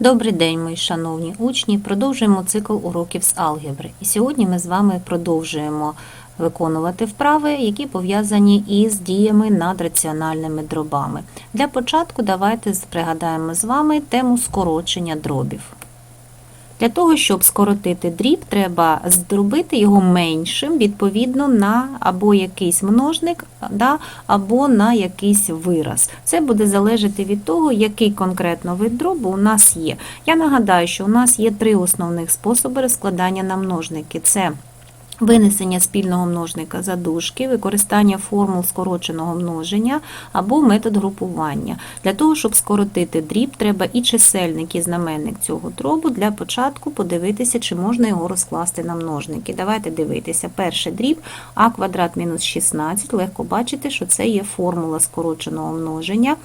Добрий день, мої шановні учні. Продовжуємо цикл уроків з алгебри. І сьогодні ми з вами продовжуємо виконувати вправи, які пов'язані із діями над раціональними дробами. Для початку давайте пригадаємо з вами тему скорочення дробів. Для того, щоб скоротити дріб, треба зробити його меншим відповідно на або якийсь множник, да, або на якийсь вираз. Це буде залежати від того, який конкретно вид дробу у нас є. Я нагадаю, що у нас є три основних способи розкладання на множники. Це Винесення спільного множника за дужки, використання формул скороченого множення або метод групування. Для того, щоб скоротити дріб, треба і чисельник, і знаменник цього дробу. Для початку подивитися, чи можна його розкласти на множники. Давайте дивитися. Перший дріб а квадрат мінус 16. Легко бачити, що це є формула скороченого множення.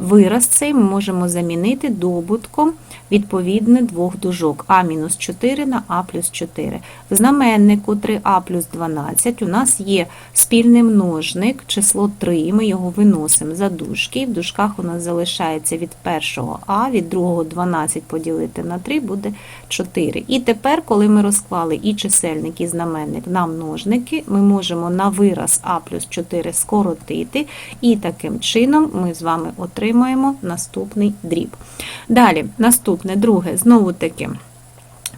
Вираз цей ми можемо замінити добутком відповідне двох дужок а мінус 4 на а плюс 4. В знаменнику 3а плюс 12 у нас є спільний множник, число 3, ми його виносимо за дужки, в дужках у нас залишається від першого а, від другого 12 поділити на 3 буде 4. І тепер, коли ми розклали і чисельник, і знаменник на множники, ми можемо на вираз а плюс 4 скоротити, і таким чином ми з вами отримаємо наступний дріб. Далі, наступне, друге, знову таки.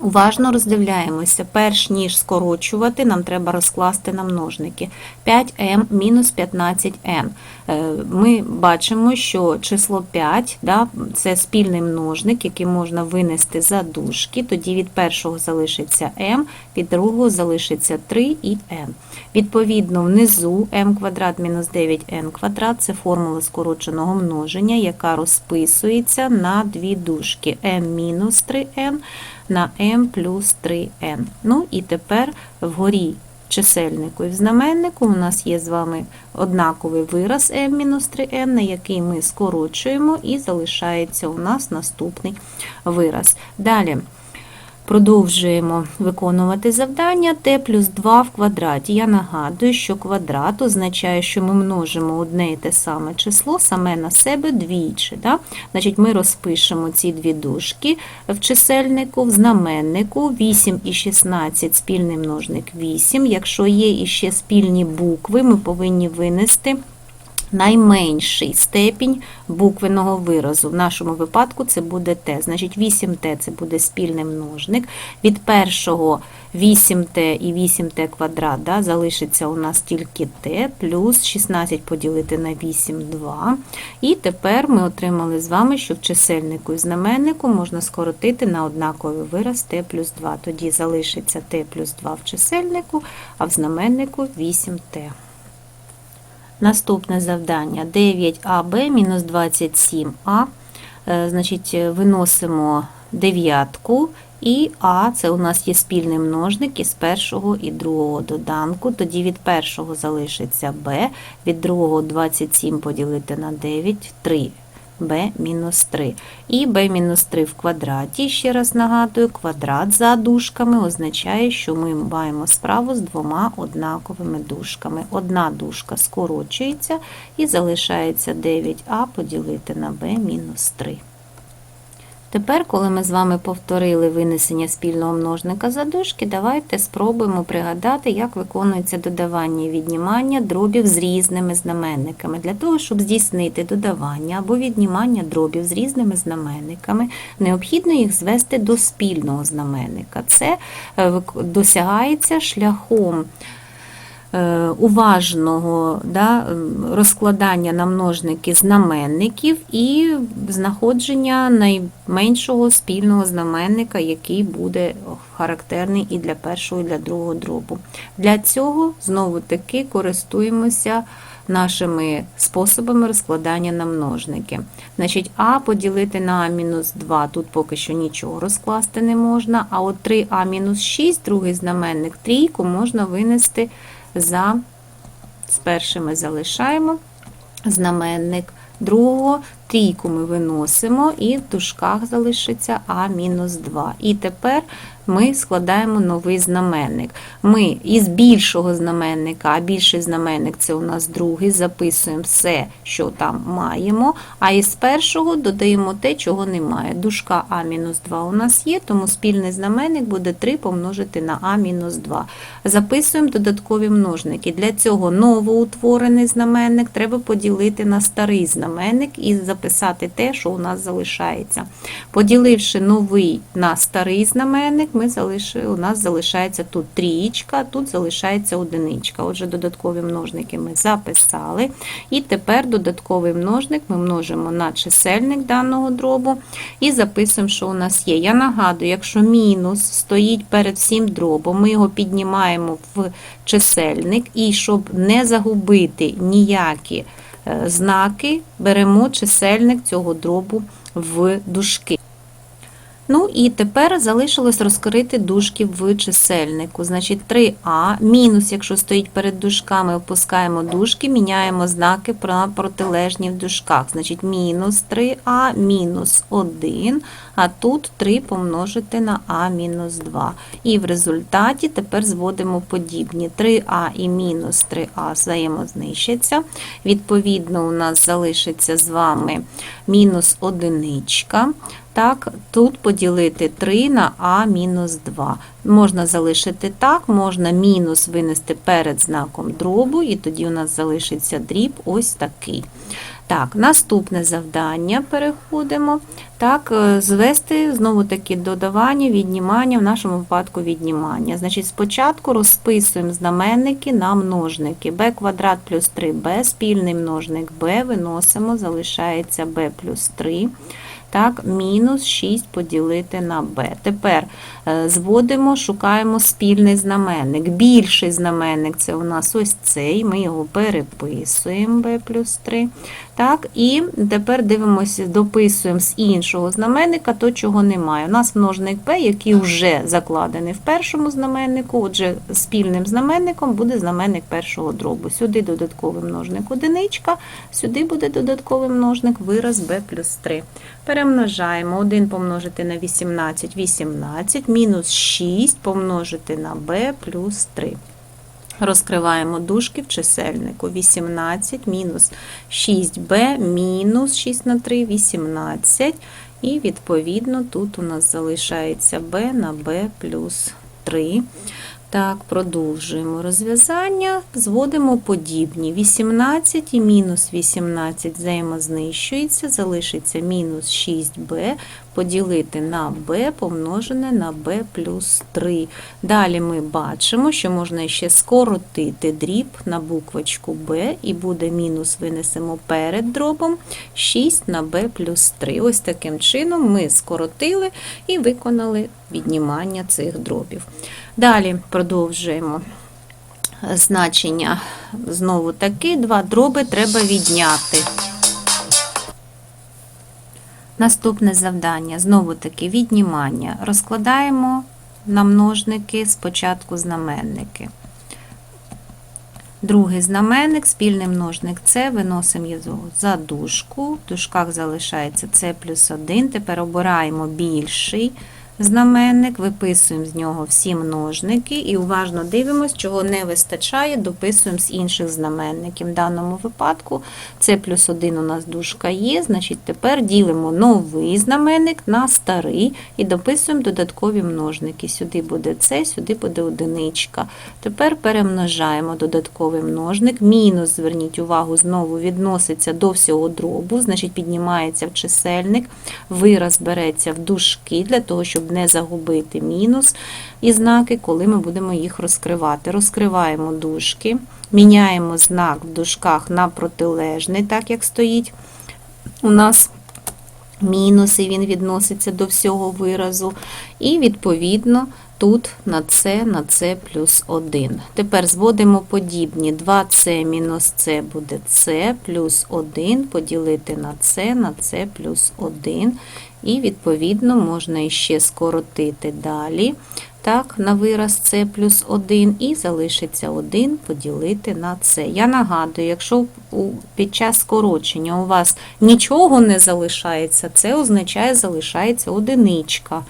Уважно роздивляємося, перш ніж скорочувати, нам треба розкласти на множники. 5m мінус 15n. Е, Ми бачимо, що число 5 да, це спільний множник, який можна винести за дужки, тоді від першого залишиться m, від другого залишиться 3 і n. Відповідно, внизу m квадрат мінус 9n квадрат це формула скороченого множення, яка розписується на дві дужки m мінус 3n на m плюс 3n. Ну і тепер вгорі чисельнику і в знаменнику у нас є з вами однаковий вираз m-3n, на який ми скорочуємо, і залишається у нас наступний вираз. Далі. Продовжуємо виконувати завдання t плюс 2 в квадраті. Я нагадую, що квадрат означає, що ми множимо одне і те саме число саме на себе двічі. Да? Значить, Ми розпишемо ці дві дужки в чисельнику, в знаменнику 8 і 16 спільний множник 8. Якщо є іще спільні букви, ми повинні винести найменший степінь буквеного виразу. В нашому випадку це буде t. Значить, 8t це буде спільний множник. Від першого 8t і 8t квадрат да, залишиться у нас тільки t, плюс 16 поділити на 8 – 2. І тепер ми отримали з вами, що в чисельнику і знаменнику можна скоротити на однаковий вираз t плюс 2. Тоді залишиться t плюс 2 в чисельнику, а в знаменнику 8t. Наступне завдання 9аб мінус 27а. Е, Значить, виносимо дев'ятку, і А це у нас є спільний множник із першого і другого доданку. Тоді від першого залишиться Б, від другого 27 поділити на 9 3 b мінус 3. І b-3 в квадраті, ще раз нагадую, квадрат за дужками означає, що ми маємо справу з двома однаковими дужками. Одна дужка скорочується і залишається 9а поділити на b мінус 3. Тепер, коли ми з вами повторили винесення спільного множника за дужки, давайте спробуємо пригадати, як виконується додавання і віднімання дробів з різними знаменниками. Для того, щоб здійснити додавання або віднімання дробів з різними знаменниками, необхідно їх звести до спільного знаменника. Це е, досягається шляхом. Е, уважного да, розкладання на множники знаменників і знаходження найменшого спільного знаменника, який буде характерний і для першого, і для другого дробу. Для цього знову-таки користуємося нашими способами розкладання на множники. Значить, А поділити на А-2, тут поки що нічого розкласти не можна, а от 3А-6, другий знаменник, трійку можна винести за з першими залишаємо знаменник. Другого трійку ми виносимо, і в дужках залишиться А-2. І тепер ми складаємо новий знаменник. Ми із більшого знаменника, а більший знаменник це у нас другий, записуємо все, що там маємо, а із першого додаємо те, чого немає. Дужка А-2 у нас є, тому спільний знаменник буде 3 помножити на А-2. Записуємо додаткові множники. Для цього новоутворений знаменник треба поділити на старий знаменник і записати те, що у нас залишається. Поділивши новий на старий знаменник, ми залишили, у нас залишається тут трієчка, тут залишається одиничка. Отже, додаткові множники ми записали. І тепер додатковий множник ми множимо на чисельник даного дробу і записуємо, що у нас є. Я нагадую, якщо мінус стоїть перед всім дробом, ми його піднімаємо в чисельник, і щоб не загубити ніякі е, знаки, беремо чисельник цього дробу в дужки. Ну і тепер залишилось розкрити дужки в чисельнику. Значить, 3а мінус, якщо стоїть перед дужками, опускаємо дужки, міняємо знаки на протилежні в дужках. Значить, мінус 3а, мінус 1, а тут 3 помножити на а мінус 2. І в результаті тепер зводимо подібні. 3а і мінус 3а взаємознищаться. Відповідно, у нас залишиться з вами мінус одиничка. Так, тут поділити 3 на а мінус 2. Можна залишити так, можна мінус винести перед знаком дробу, і тоді у нас залишиться дріб ось такий. Так, наступне завдання переходимо. Так, е, звести знову таки додавання, віднімання, в нашому випадку віднімання. Значить, спочатку розписуємо знаменники на множники. b квадрат плюс 3b, спільний множник b, виносимо, залишається b плюс 3. Так, мінус 6 поділити на b. Тепер е, зводимо, шукаємо спільний знаменник. Більший знаменник це у нас ось цей, ми його переписуємо b плюс 3. Так, І тепер дивимося, дописуємо з іншого знаменника то, чого немає. У нас множник b, який вже закладений в першому знаменнику, отже, спільним знаменником буде знаменник першого дробу. Сюди додатковий множник одиничка, сюди буде додатковий множник вираз b плюс 3. Перемножаємо 1 помножити на 18, 18, мінус 6 помножити на b плюс 3. Розкриваємо дужки в чисельнику 18 мінус 6b мінус 6 на 3, 18. І відповідно тут у нас залишається b на b плюс 3. Так, продовжуємо розв'язання, зводимо подібні. 18 і мінус 18 взаємознищується, залишиться мінус 6b поділити на b помножене на b плюс 3. Далі ми бачимо, що можна ще скоротити дріб на буквочку b, і буде мінус винесемо перед дробом 6 на b плюс 3. Ось таким чином ми скоротили і виконали віднімання цих дробів. Далі продовжуємо значення. Знову таки, два дроби треба відняти. Наступне завдання знову таки віднімання. Розкладаємо на множники спочатку знаменники. Другий знаменник, спільний множник С, виносимо його за дужку. В дужках залишається С плюс 1. Тепер обираємо більший знаменник, виписуємо з нього всі множники і уважно дивимося, чого не вистачає, дописуємо з інших знаменників. В даному випадку С плюс 1 у нас дужка є, значить тепер ділимо новий знаменник на старий і дописуємо додаткові множники. Сюди буде С, сюди буде одиничка. Тепер перемножаємо додатковий множник. Мінус, зверніть увагу, знову відноситься до всього дробу, значить піднімається в чисельник, вираз береться в дужки для того, щоб не загубити мінус і знаки, коли ми будемо їх розкривати. Розкриваємо дужки, міняємо знак в дужках на протилежний, так як стоїть у нас мінус, і він відноситься до всього виразу. І, відповідно, тут на С на С плюс 1. Тепер зводимо подібні. 2С мінус С буде С плюс 1 поділити на С на С плюс 1. І, відповідно, можна іще скоротити далі. Так, на вираз С плюс 1 і залишиться 1 поділити на С. Я нагадую, якщо під час скорочення у вас нічого не залишається, це означає, залишається одиничка.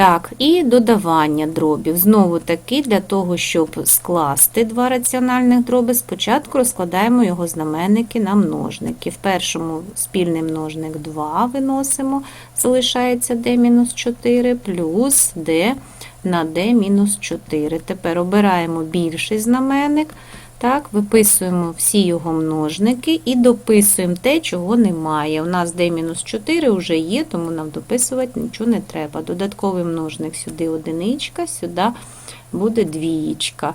Так, і додавання дробів. Знову таки, для того, щоб скласти два раціональних дроби, спочатку розкладаємо його знаменники на множники. В першому спільний множник 2 виносимо, залишається d-4 плюс d на d-4. Тепер обираємо більший знаменник. Так, виписуємо всі його множники і дописуємо те, чого немає. У нас d-4 вже є, тому нам дописувати нічого не треба. Додатковий множник сюди одиничка, сюди буде двієчка.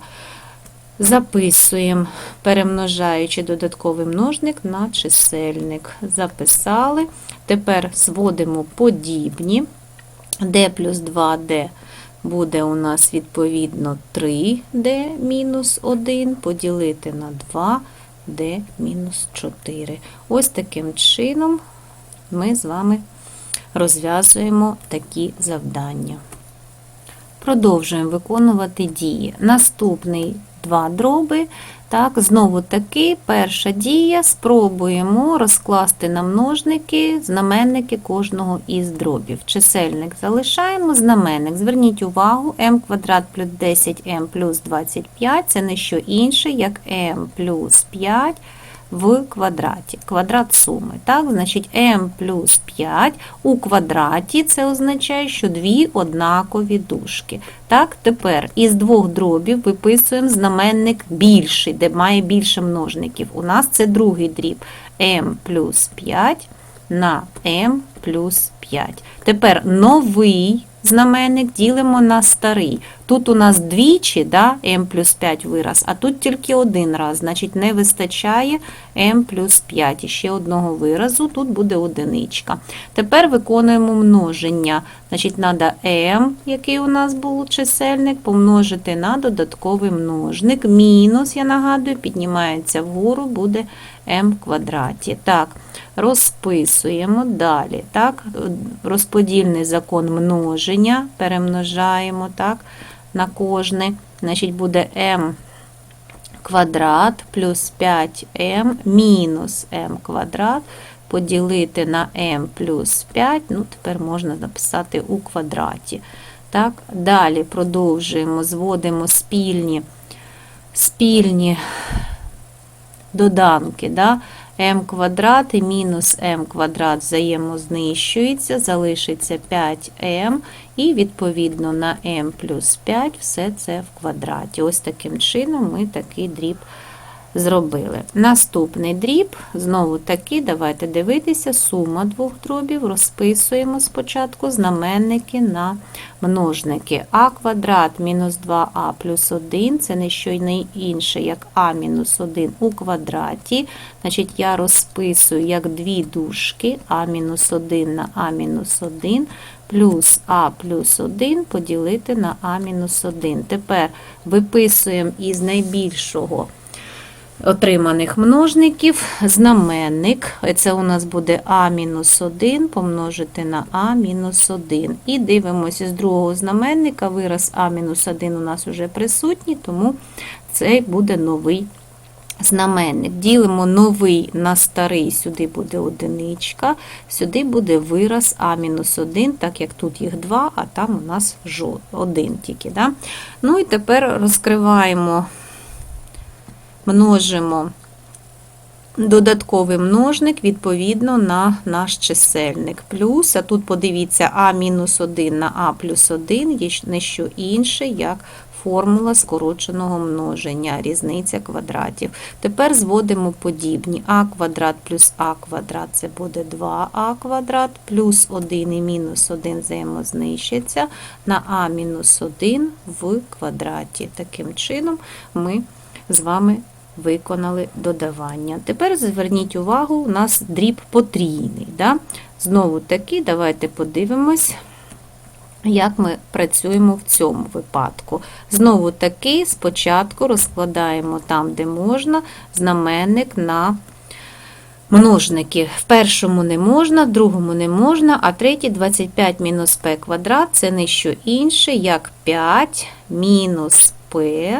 Записуємо, перемножаючи додатковий множник на чисельник. Записали. Тепер зводимо подібні. d плюс 2d буде у нас відповідно 3D-1 поділити на 2D-4. Ось таким чином ми з вами розв'язуємо такі завдання. Продовжуємо виконувати дії. Наступний два дроби. Так, знову таки, перша дія. Спробуємо розкласти на множники знаменники кожного із дробів. Чисельник залишаємо, знаменник. Зверніть увагу, m квадрат плюс 10m плюс 25 це не що інше, як m плюс 5 в квадраті. Квадрат суми. Так, значить m плюс 5 у квадраті це означає, що дві однакові дужки. Так, тепер із двох дробів виписуємо знаменник більший, де має більше множників. У нас це другий дріб m плюс 5 на m плюс 5. Тепер новий знаменник ділимо на старий. Тут у нас двічі, да, m плюс 5 вираз, а тут тільки один раз, значить не вистачає m плюс 5. І ще одного виразу, тут буде одиничка. Тепер виконуємо множення. Значить, треба m, який у нас був чисельник, помножити на додатковий множник. Мінус, я нагадую, піднімається вгору, буде m в квадраті. Так, розписуємо далі. Так, Розподільний закон множення, перемножаємо так, на кожне. Значить, буде m квадрат плюс 5m мінус m квадрат поділити на m плюс 5, ну, тепер можна написати у квадраті. Так, Далі продовжуємо, зводимо спільні, спільні доданки. Да? M квадрат і мінус м квадрат взаємознищується, залишиться 5m, і відповідно на m плюс 5 все це в квадраті. Ось таким чином ми такий дріб зробили. Наступний дріб, знову таки, давайте дивитися, сума двох дробів, розписуємо спочатку знаменники на множники. а квадрат мінус 2а плюс 1 це не що не інше, як а мінус 1 у квадраті. Значить, я розписую як дві дужки а мінус 1 на а мінус 1 плюс а плюс 1 поділити на а мінус 1. Тепер виписуємо із найбільшого отриманих множників знаменник. Це у нас буде А-1 помножити на А-1. І дивимося з другого знаменника, вираз А-1 у нас вже присутній, тому це буде новий знаменник. Ділимо новий на старий, сюди буде одиничка, сюди буде вираз А-1, так як тут їх два, а там у нас один тільки. Да? Ну і тепер розкриваємо множимо додатковий множник відповідно на наш чисельник. Плюс, а тут подивіться, А-1 на А плюс 1 є не що інше, як формула скороченого множення, різниця квадратів. Тепер зводимо подібні. А квадрат плюс А квадрат це буде 2А квадрат, плюс 1 і мінус 1 взаємознищиться на А мінус 1 в квадраті. Таким чином ми з вами виконали додавання. Тепер зверніть увагу, у нас дріб потрійний. Да? Знову таки, давайте подивимось, як ми працюємо в цьому випадку. Знову таки, спочатку розкладаємо там, де можна, знаменник на множники. В першому не можна, в другому не можна, а третій 25 мінус p квадрат це не що інше, як 5 мінус p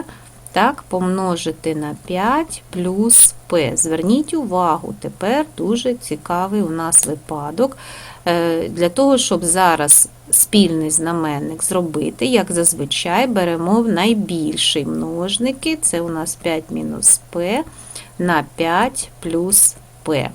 так, помножити на 5 плюс p. Зверніть увагу, тепер дуже цікавий у нас випадок. Е, Для того, щоб зараз спільний знаменник зробити, як зазвичай, беремо в найбільший множники, це у нас 5 мінус p на 5 плюс p.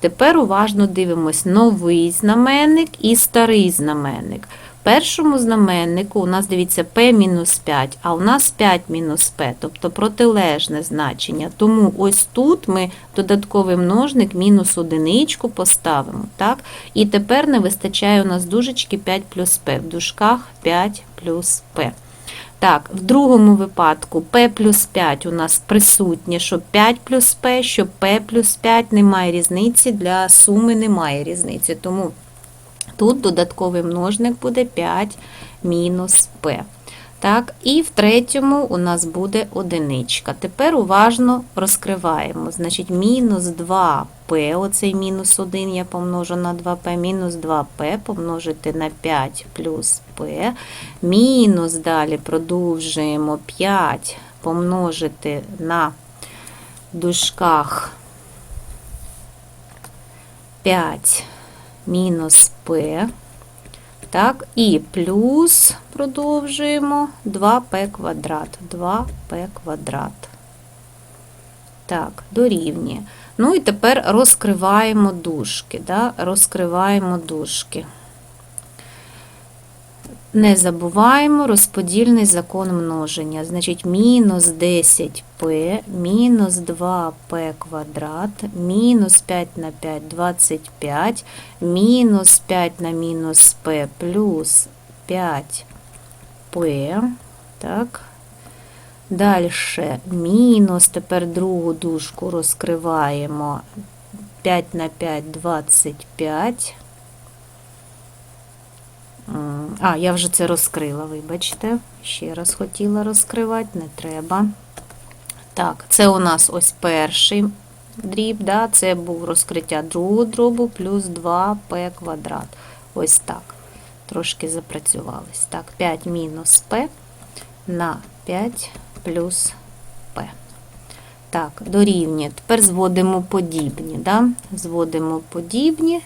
Тепер уважно дивимось новий знаменник і старий знаменник. Першому знаменнику у нас, дивіться, p мінус 5, а у нас 5 мінус p, тобто протилежне значення. Тому ось тут ми додатковий множник мінус одиничку поставимо. Так? І тепер не вистачає у нас дужечки 5 плюс p, в дужках 5 плюс p. Так, в другому випадку p плюс 5 у нас присутнє, що 5 плюс p, що p плюс 5 немає різниці, для суми немає різниці. Тому тут додатковий множник буде 5 мінус p. Так, і в третьому у нас буде одиничка. Тепер уважно розкриваємо. Значить, мінус 2p, оцей мінус 1 я помножу на 2p, мінус 2p помножити на 5 плюс p, мінус далі продовжуємо 5 помножити на дужках 5 мінус p. Так, і плюс продовжуємо 2p квадрат. 2p квадрат. Так, дорівнює. Ну і тепер розкриваємо дужки. Да? Розкриваємо дужки. Не забуваємо розподільний закон множення. Значить, мінус 10p, мінус 2p квадрат, мінус 5 на 5 25, мінус 5 на мінус p плюс 5p. Так. Далі мінус, тепер другу дужку розкриваємо 5 на 5 25. А, я вже це розкрила, вибачте. Ще раз хотіла розкривати, не треба. Так, це у нас ось перший дріб, да? це був розкриття другого дробу плюс 2p квадрат. Ось так. Трошки запрацювались. Так, 5 мінус p на 5 плюс p. Так, дорівнює. Тепер зводимо подібні. Да? Зводимо подібні.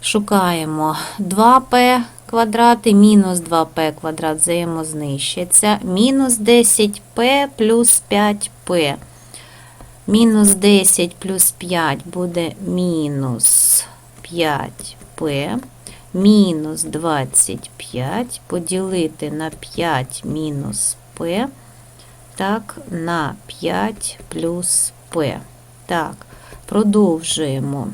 Шукаємо 2p квадрат і мінус 2p квадрат взаємознищиться. Мінус 10p плюс 5p. Мінус 10 плюс 5 буде мінус 5p. Мінус 25 поділити на 5 мінус p. Так, на 5 плюс p. Так, продовжуємо.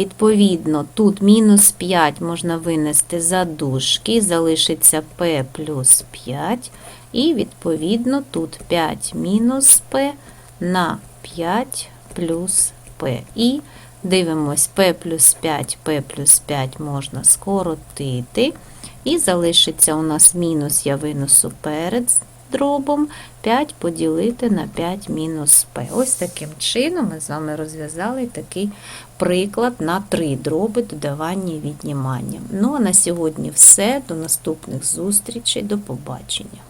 Відповідно, тут мінус 5 можна винести за дужки, залишиться p плюс 5. І, відповідно, тут 5 мінус p на 5 плюс p. І дивимось, p плюс 5, p плюс 5 можна скоротити. І залишиться у нас мінус, я винесу перед дробом 5 поділити на 5 мінус p. Ось таким чином ми з вами розв'язали такий приклад на 3 дроби додавання і віднімання. Ну а на сьогодні все. До наступних зустрічей. До побачення.